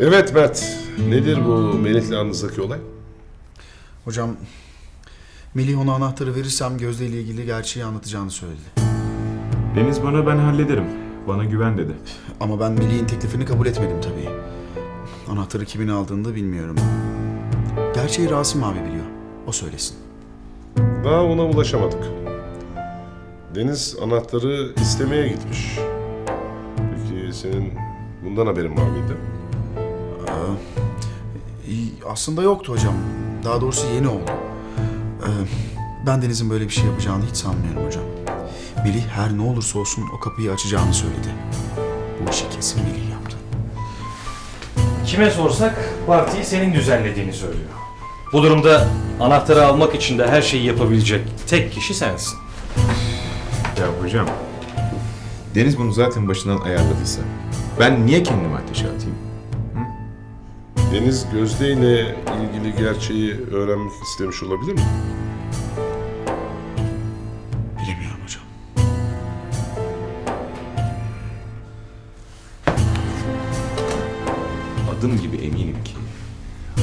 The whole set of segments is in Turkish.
Evet Mert. Nedir bu Melih'le aranızdaki olay? Hocam Melih ona anahtarı verirsem Gözde ile ilgili gerçeği anlatacağını söyledi. Deniz bana ben hallederim. Bana güven dedi. Ama ben Melih'in teklifini kabul etmedim tabii. Anahtarı kimin aldığını da bilmiyorum. Gerçeği Rasim abi biliyor. O söylesin. Daha ona ulaşamadık. Deniz anahtarı istemeye gitmiş. Peki senin bundan haberin var mıydı? İyi, Aslında yoktu hocam. Daha doğrusu yeni oldu. Ee, ben Deniz'in böyle bir şey yapacağını hiç sanmıyorum hocam. Melih her ne olursa olsun o kapıyı açacağını söyledi. Bu işi kesin Melih yaptı. Kime sorsak partiyi senin düzenlediğini söylüyor. Bu durumda anahtarı almak için de her şeyi yapabilecek tek kişi sensin. Ya hocam. Deniz bunu zaten başından ayarladıysa. Ben niye kendimi ateşe atayım? Deniz Gözde ile ilgili gerçeği öğrenmek istemiş olabilir mi? Bilemiyorum hocam. Adım gibi eminim ki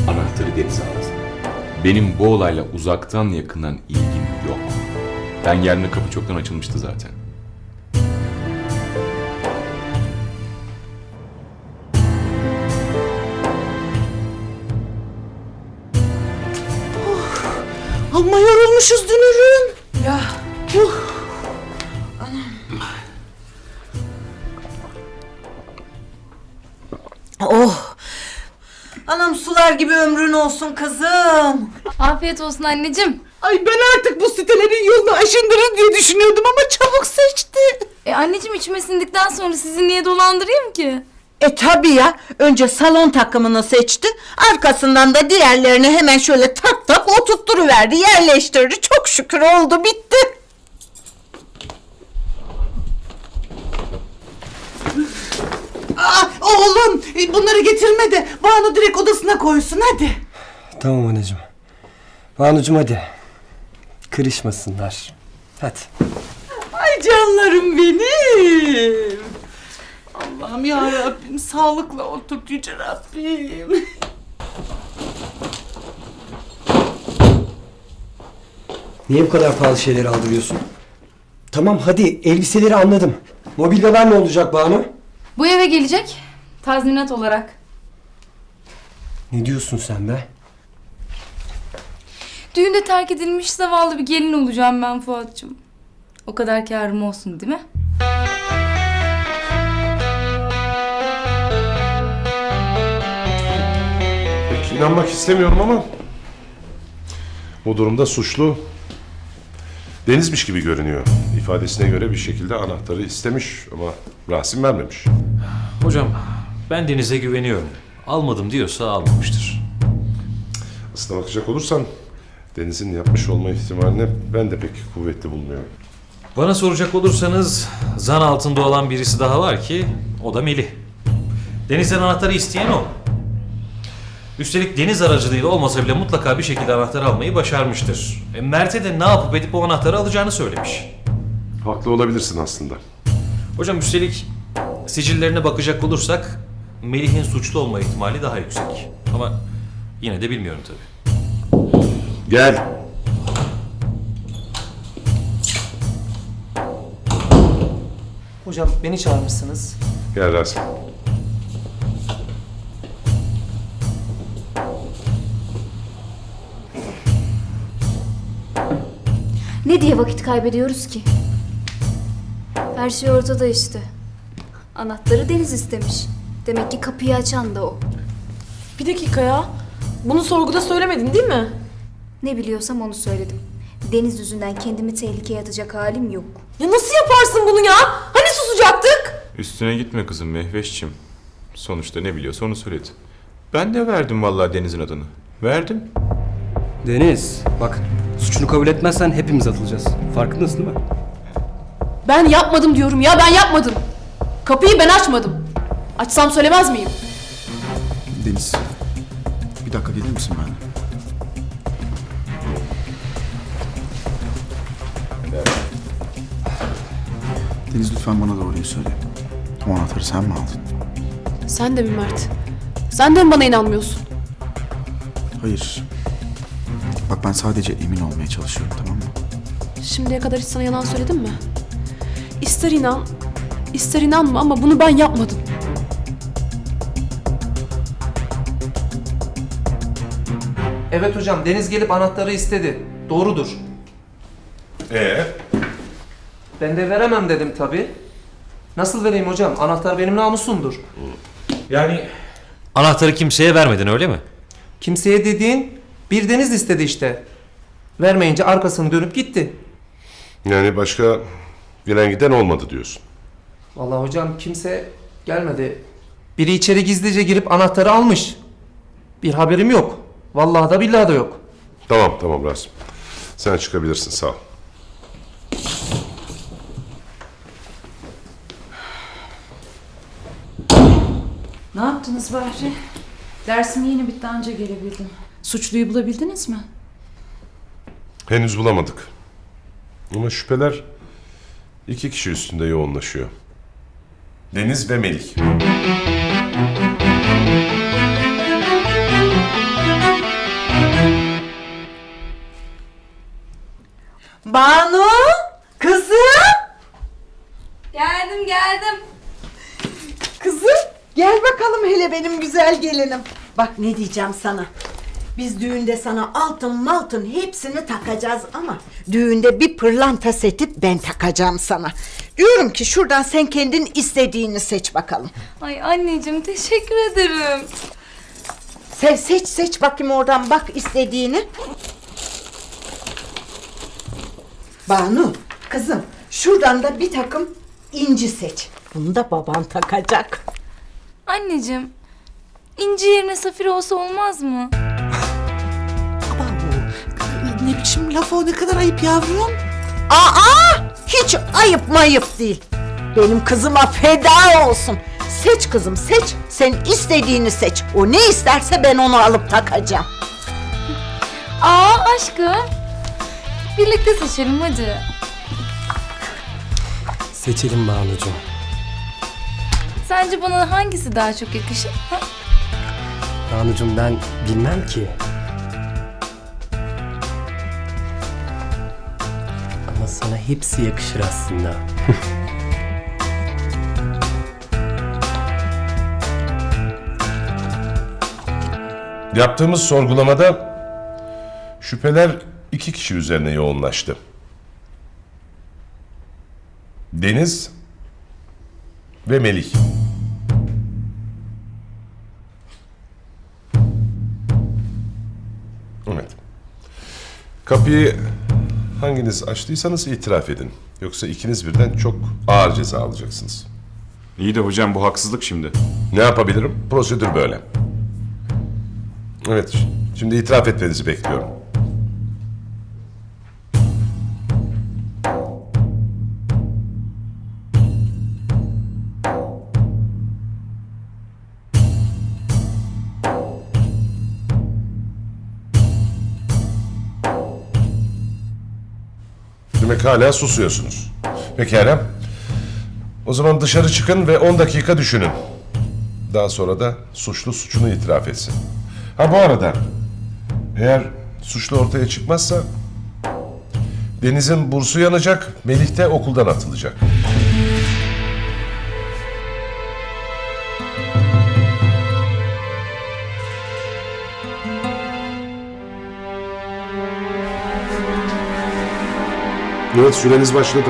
anahtarı denize aldı. Benim bu olayla uzaktan yakından ilgim yok. Ben geldiğimde kapı çoktan açılmıştı zaten. Amma yorulmuşuz dünürüm. Ya Oh. Anam sular gibi ömrün olsun kızım. afiyet olsun anneciğim. Ay ben artık bu sitelerin yolunu aşındırır diye düşünüyordum ama çabuk seçti. E anneciğim içime sindikten sonra sizi niye dolandırayım ki? E tabi ya. Önce salon takımını seçti. Arkasından da diğerlerini hemen şöyle tak tak oturtturuverdi. Yerleştirdi. Çok şükür oldu bitti. Aa, oğlum e, bunları getirme de Banu direkt odasına koysun hadi. Tamam anneciğim. Banucuğum hadi. Kırışmasınlar. Hadi. Ay canlarım benim. Allah'ım ya Rabbim sağlıkla oturt yüce Rabbim. Niye bu kadar pahalı şeyleri aldırıyorsun? Tamam hadi elbiseleri anladım. Mobilyalar ne olacak Banu? Bu eve gelecek tazminat olarak. Ne diyorsun sen be? Düğünde terk edilmiş zavallı bir gelin olacağım ben Fuat'cığım. O kadar kârım olsun değil mi? İnanmak istemiyorum ama bu durumda suçlu Deniz'miş gibi görünüyor. İfadesine göre bir şekilde anahtarı istemiş ama Rasim vermemiş. Hocam ben Deniz'e güveniyorum. Almadım diyorsa almamıştır. Aslına bakacak olursan Deniz'in yapmış olma ihtimalini ben de pek kuvvetli bulmuyorum. Bana soracak olursanız zan altında olan birisi daha var ki o da Melih. Deniz'den anahtarı isteyen o. Üstelik deniz aracılığıyla olmasa bile mutlaka bir şekilde anahtarı almayı başarmıştır. E, Mert'e de ne yapıp edip o anahtarı alacağını söylemiş. Haklı olabilirsin aslında. Hocam üstelik sicillerine bakacak olursak Melih'in suçlu olma ihtimali daha yüksek. Ama yine de bilmiyorum tabii. Gel. Hocam beni çağırmışsınız. Gel Rasim. Ne diye vakit kaybediyoruz ki? Her şey ortada işte. Anahtarı Deniz istemiş. Demek ki kapıyı açan da o. Bir dakika ya. Bunu sorguda söylemedin değil mi? Ne biliyorsam onu söyledim. Deniz yüzünden kendimi tehlikeye atacak halim yok. Ya nasıl yaparsın bunu ya? Hani susacaktık? Üstüne gitme kızım Mehveşçim. Sonuçta ne biliyorsa onu söyledi. Ben de verdim vallahi Deniz'in adını. Verdim. Deniz bak suçunu kabul etmezsen hepimiz atılacağız. Farkındasın değil mi? Ben yapmadım diyorum ya ben yapmadım. Kapıyı ben açmadım. Açsam söylemez miyim? Deniz, bir dakika gelir misin benimle? Deniz lütfen bana doğruyu söyle. O anahtarı sen mi aldın? Sen de mi Mert? Sen de mi bana inanmıyorsun? Hayır. Bak ben sadece emin olmaya çalışıyorum tamam mı? Şimdiye kadar hiç sana yalan söyledim mi? İster inan, ister inanma ama bunu ben yapmadım. Evet hocam Deniz gelip anahtarı istedi. Doğrudur. Ee, Ben de veremem dedim tabi. Nasıl vereyim hocam? Anahtar benim namusumdur. Yani anahtarı kimseye vermedin öyle mi? Kimseye dediğin bir Deniz istedi işte. Vermeyince arkasını dönüp gitti. yani başka gelen giden olmadı diyorsun. Vallahi hocam kimse gelmedi. Biri içeri gizlice girip anahtarı almış. Bir haberim yok. Vallahi da billahi da yok. Tamam tamam Rasim. Sen çıkabilirsin sağ ol. Ne yaptınız Bahri? Dersim yeni bitti anca gelebildim. Suçluyu bulabildiniz mi? Henüz bulamadık. Ama şüpheler iki kişi üstünde yoğunlaşıyor. Deniz ve Melik. Banu, kızım, Geldim geldim. kızım. Gel bakalım hele benim güzel gelinim. Bak ne diyeceğim sana. Biz düğünde sana altın maltın hepsini takacağız ama düğünde bir pırlanta seti ben takacağım sana. Diyorum ki şuradan sen kendin istediğini seç bakalım. Ay anneciğim teşekkür ederim. Sen seç seç bakayım oradan bak istediğini. Banu kızım şuradan da bir takım inci seç. Bunu da baban takacak. Anneciğim inci yerine safir olsa olmaz mı? Ne biçim laf o ne kadar ayıp yavrum. Aa hiç ayıp mayıp değil. Benim kızıma feda olsun. Seç kızım seç. Sen istediğini seç. O ne isterse ben onu alıp takacağım. Aa aşkım. Birlikte seçelim hadi. Seçelim Banucuğum. Sence bana hangisi daha çok yakışır? Banucuğum ben bilmem ki. Sana hepsi yakışır aslında. Yaptığımız sorgulamada şüpheler iki kişi üzerine yoğunlaştı. Deniz ve Melih. Evet. Kapıyı hanginiz açtıysanız itiraf edin. Yoksa ikiniz birden çok ağır ceza alacaksınız. İyi de hocam bu haksızlık şimdi. Ne yapabilirim? Prosedür böyle. Evet, şimdi itiraf etmenizi bekliyorum. Demek hala susuyorsunuz. Pekala. O zaman dışarı çıkın ve 10 dakika düşünün. Daha sonra da suçlu suçunu itiraf etsin. Ha bu arada eğer suçlu ortaya çıkmazsa Deniz'in bursu yanacak, Melih de okuldan atılacak. Evet süreniz başladı.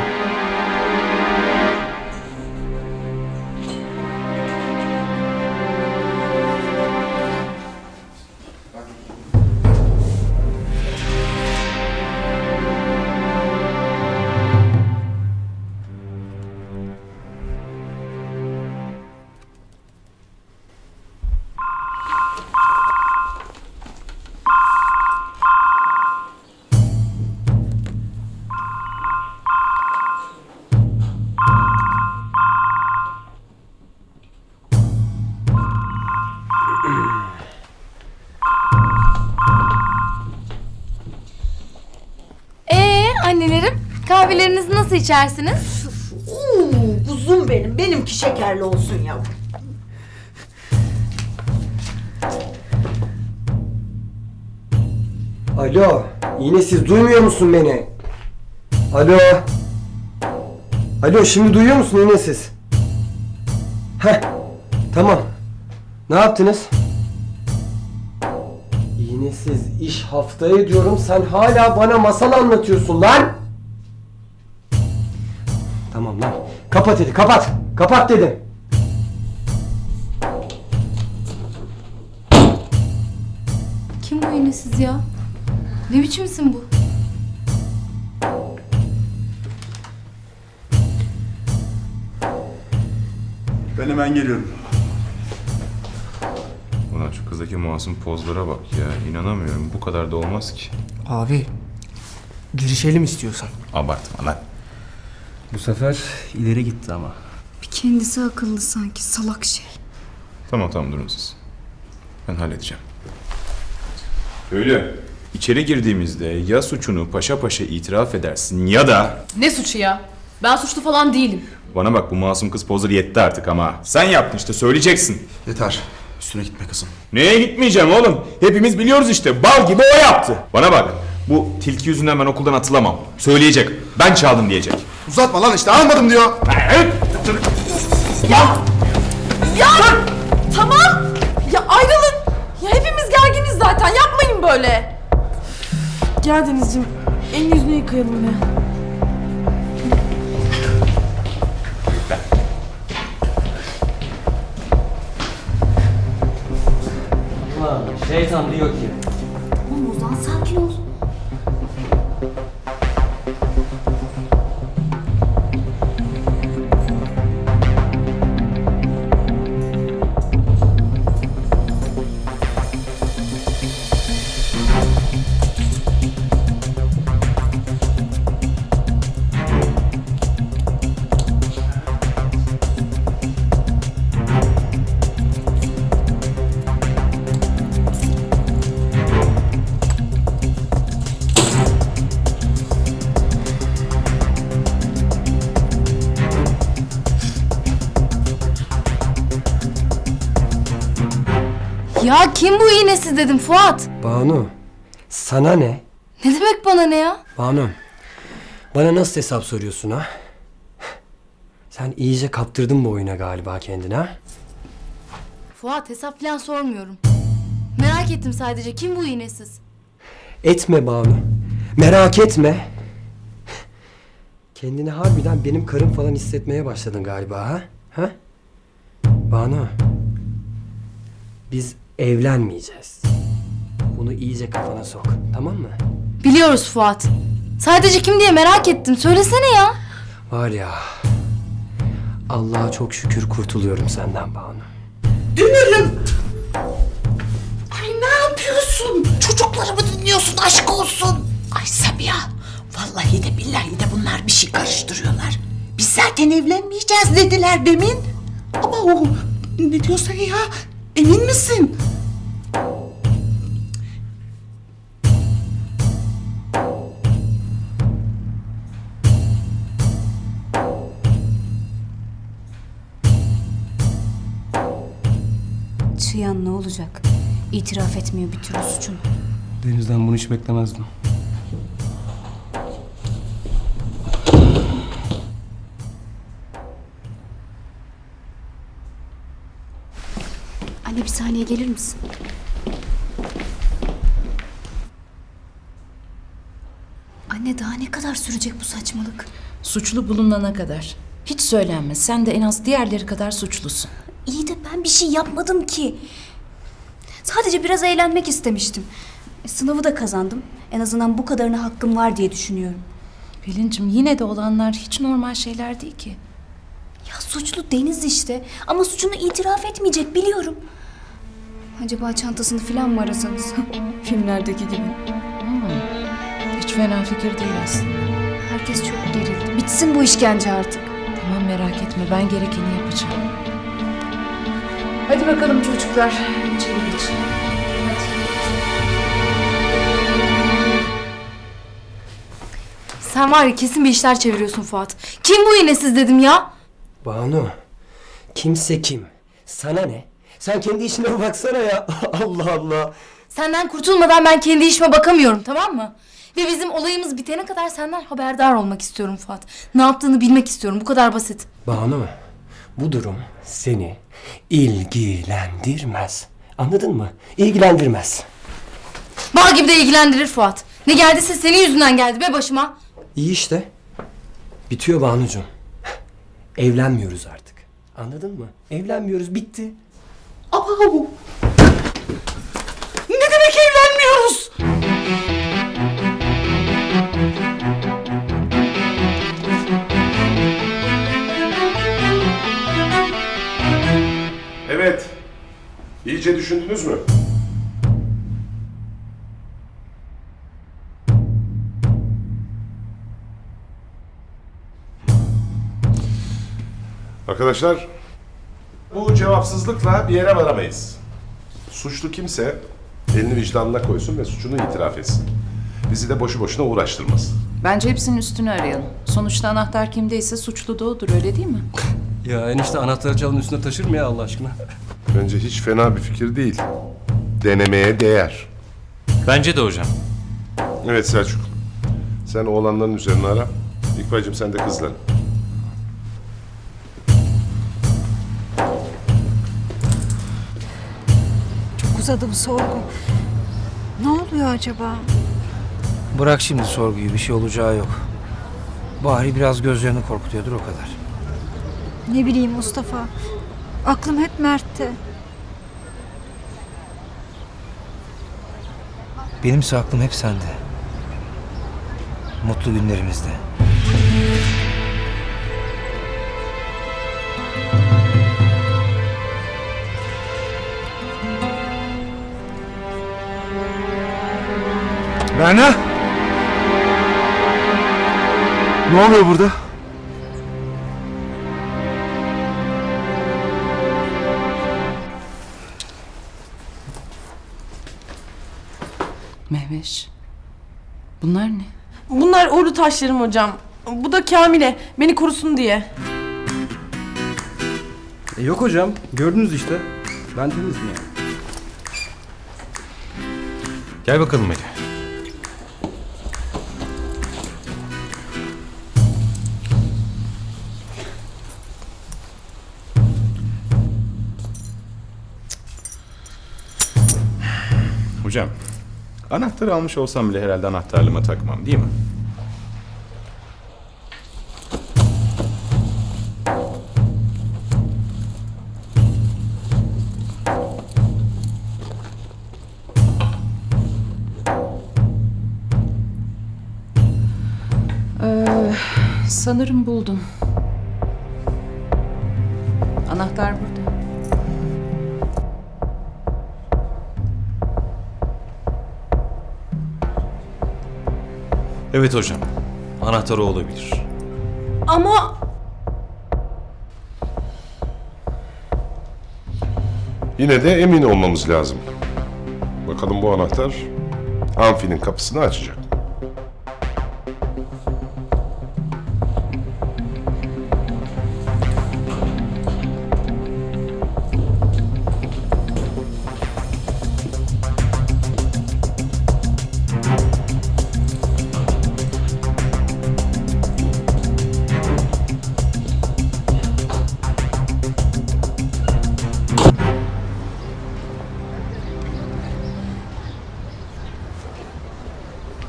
annelerim. Kahvelerinizi nasıl içersiniz? Oo, kuzum benim. Benimki şekerli olsun yavrum. Alo, yine siz duymuyor musun beni? Alo. Alo, şimdi duyuyor musun yine siz? Heh, tamam. Ne yaptınız? Yine siz iş haftaya diyorum sen hala bana masal anlatıyorsun lan. Tamam lan. Kapat dedi kapat. Kapat dedim. Kim bu yine siz ya? Ne biçim isim bu? Ben hemen geliyorum. Ulan şu kızdaki masum pozlara bak ya. İnanamıyorum. Bu kadar da olmaz ki. Abi girişelim istiyorsan. Abartma lan. Bu sefer ileri gitti ama. Bir kendisi akıllı sanki salak şey. Tamam tamam durun siz. Ben halledeceğim. Öyle. İçeri girdiğimizde ya suçunu paşa paşa itiraf edersin ya da... Ne suçu ya? Ben suçlu falan değilim. Bana bak bu masum kız pozları yetti artık ama. Sen yaptın işte söyleyeceksin. Yeter. Üstüne gitme kızım. Neye gitmeyeceğim oğlum? Hepimiz biliyoruz işte. Bal gibi o yaptı. Bana bak. Bu tilki yüzünden ben okuldan atılamam. Söyleyecek. Ben çaldım diyecek. Uzatma lan işte almadım diyor. Ya tamam. Ya ayrılın. Ya hepimiz gerginiz zaten. Yapmayın böyle. Gel Denizciğim. Elini yüzünü yıkayalım ya. Şeytan diyor ki. Oğlum Ozan sakin ol. Ya kim bu iğnesiz dedim Fuat. Banu sana ne? Ne demek bana ne ya? Banu bana nasıl hesap soruyorsun ha? Sen iyice kaptırdın bu oyuna galiba kendine ha? Fuat hesap falan sormuyorum. Merak ettim sadece kim bu iğnesiz? Etme Banu. Merak etme. Kendini harbiden benim karım falan hissetmeye başladın galiba ha? Ha? Banu. Biz evlenmeyeceğiz. Bunu iyice kafana sok. Tamam mı? Biliyoruz Fuat. Sadece kim diye merak ettim. Söylesene ya. Var ya. Allah'a çok şükür kurtuluyorum senden Banu. Ay ne yapıyorsun? Çocuklarımı dinliyorsun aşk olsun. Ay Sabiha. Vallahi de billahi de bunlar bir şey karıştırıyorlar. Biz zaten evlenmeyeceğiz dediler demin. Ama o ne diyorsun ya? Emin misin? Çıyan ne olacak? İtiraf etmiyor bir türlü suçunu. Deniz'den bunu hiç beklemezdim. Saniye gelir misin? Anne daha ne kadar sürecek bu saçmalık? Suçlu bulunana kadar. Hiç söylenme. Sen de en az diğerleri kadar suçlusun. İyi de ben bir şey yapmadım ki. Sadece biraz eğlenmek istemiştim. E, sınavı da kazandım. En azından bu kadarına hakkım var diye düşünüyorum. Pelincim yine de olanlar hiç normal şeyler değil ki. Ya suçlu Deniz işte. Ama suçunu itiraf etmeyecek biliyorum. Acaba çantasını falan mı arasanız? Filmlerdeki gibi. Hiç fena fikir değil aslında. Herkes çok gerildi. Bitsin bu işkence artık. Tamam merak etme ben gerekeni yapacağım. Hadi bakalım çocuklar. İçeri geçin. Sen var ya kesin bir işler çeviriyorsun Fuat. Kim bu iğnesiz dedim ya. Banu. Kimse kim? Sana ne? Sen kendi işine baksana ya. Allah Allah. Senden kurtulmadan ben kendi işime bakamıyorum tamam mı? Ve bizim olayımız bitene kadar senden haberdar olmak istiyorum Fuat. Ne yaptığını bilmek istiyorum. Bu kadar basit. Banu, bu durum seni ilgilendirmez. Anladın mı? İlgilendirmez. Bal gibi de ilgilendirir Fuat. Ne geldiyse senin yüzünden geldi be başıma. İyi işte. Bitiyor Banucuğum. Evlenmiyoruz artık. Anladın mı? Evlenmiyoruz, bitti. Abavu. Ne demek evlenmiyoruz? Evet. İyice düşündünüz mü? Arkadaşlar, bu cevapsızlıkla bir yere varamayız. Suçlu kimse elini vicdanına koysun ve suçunu itiraf etsin. Bizi de boşu boşuna uğraştırmasın. Bence hepsinin üstünü arayalım. Sonuçta anahtar kimdeyse suçlu da odur öyle değil mi? Ya enişte anahtarı çalın üstüne taşır mı ya Allah aşkına? Bence hiç fena bir fikir değil. Denemeye değer. Bence de hocam. Evet Selçuk. Sen oğlanların üzerine ara. İkbal'cim sen de kızların. Uzadı bu sorgu. Ne oluyor acaba? Bırak şimdi sorguyu bir şey olacağı yok. Bahri biraz gözlerini korkutuyordur o kadar. Ne bileyim Mustafa. Aklım hep Mert'te. Benimse aklım hep sende. Mutlu günlerimizde. Berna! Ne oluyor burada? Mehveş. Bunlar ne? Bunlar uğurlu taşlarım hocam. Bu da Kamile. Beni korusun diye. E yok hocam, gördünüz işte. Ben temizim yani. Gel bakalım Melih. Hocam, anahtarı almış olsam bile herhalde anahtarlığıma takmam değil mi? Ee, sanırım buldum. Evet hocam. Anahtarı olabilir. Ama Yine de emin olmamız lazım. Bakalım bu anahtar Amfi'nin kapısını açacak.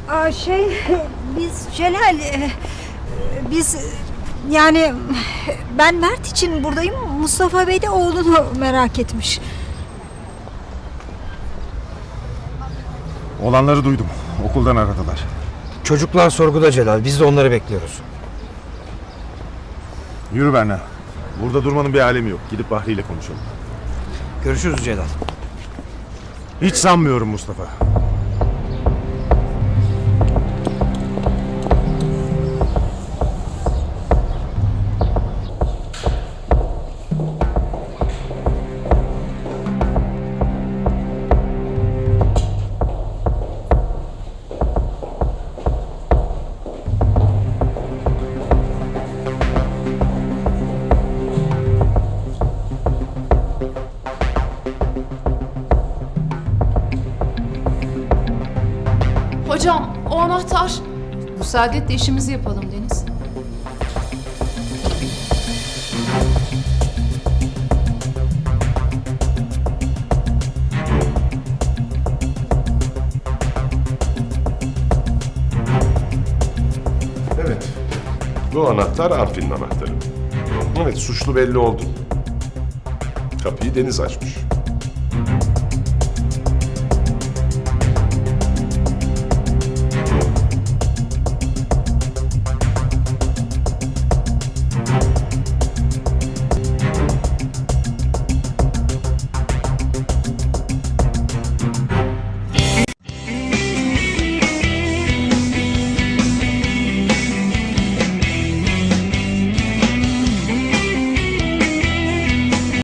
Aa, şey biz Celal e, biz yani ben Mert için buradayım. Mustafa Bey de oğlunu merak etmiş. Olanları duydum. Okuldan aradılar. Çocuklar sorguda Celal, biz de onları bekliyoruz. Yürü Berna. Burada durmanın bir alemi yok. Gidip Bahri ile konuşalım. Görüşürüz Celal. Hiç sanmıyorum Mustafa. Müsaade et de işimizi yapalım Deniz. Evet. Bu anahtar Arfin'in anahtarı. Evet suçlu belli oldu. Kapıyı Deniz açmış.